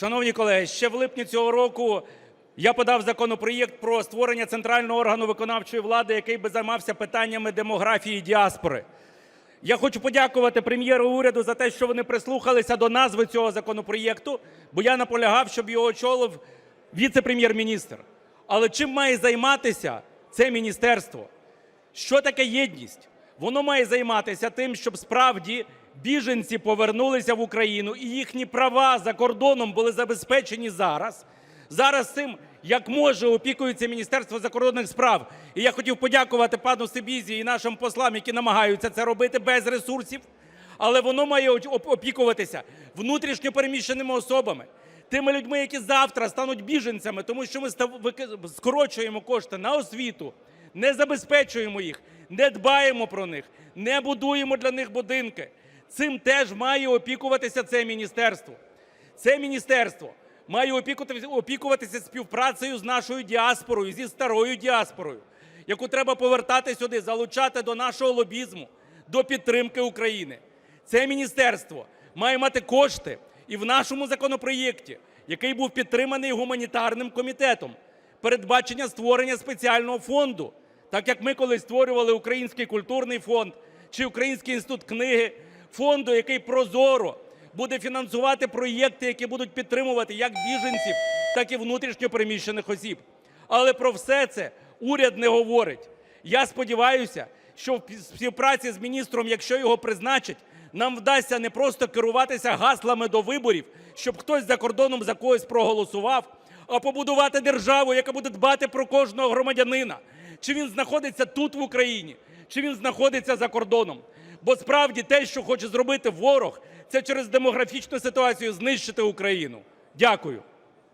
Шановні колеги, ще в липні цього року я подав законопроєкт про створення центрального органу виконавчої влади, який би займався питаннями демографії діаспори. Я хочу подякувати Прем'єру уряду за те, що вони прислухалися до назви цього законопроєкту, бо я наполягав, щоб його очолив віце-прем'єр-міністр. Але чим має займатися це міністерство? Що таке єдність? Воно має займатися тим, щоб справді біженці повернулися в Україну і їхні права за кордоном були забезпечені зараз. Зараз цим як може опікується Міністерство закордонних справ. І я хотів подякувати пану Сибізі і нашим послам, які намагаються це робити без ресурсів. Але воно має опікуватися внутрішньо переміщеними особами, тими людьми, які завтра стануть біженцями, тому що ми скорочуємо кошти на освіту, не забезпечуємо їх, не дбаємо про них, не будуємо для них будинки. Цим теж має опікуватися це міністерство. Це міністерство має опікуватися, співпрацею з нашою діаспорою, зі старою діаспорою, яку треба повертати сюди, залучати до нашого лобізму, до підтримки України. Це міністерство має мати кошти і в нашому законопроєкті, який був підтриманий гуманітарним комітетом, передбачення створення спеціального фонду, так як ми колись створювали Український культурний фонд чи Український інститут книги, фонду, який прозоро буде фінансувати проєкти, які будуть підтримувати як біженців, так і внутрішньо переміщених осіб. Але про все це уряд не говорить. Я сподіваюся, що в співпраці з міністром, якщо його призначать, нам вдасться не просто керуватися гаслами до виборів, щоб хтось за кордоном за когось проголосував, а побудувати державу, яка буде дбати про кожного громадянина. Чи він знаходиться тут в Україні, чи він знаходиться за кордоном. Бо справді те, що хоче зробити ворог, це через демографічну ситуацію знищити Україну. Дякую.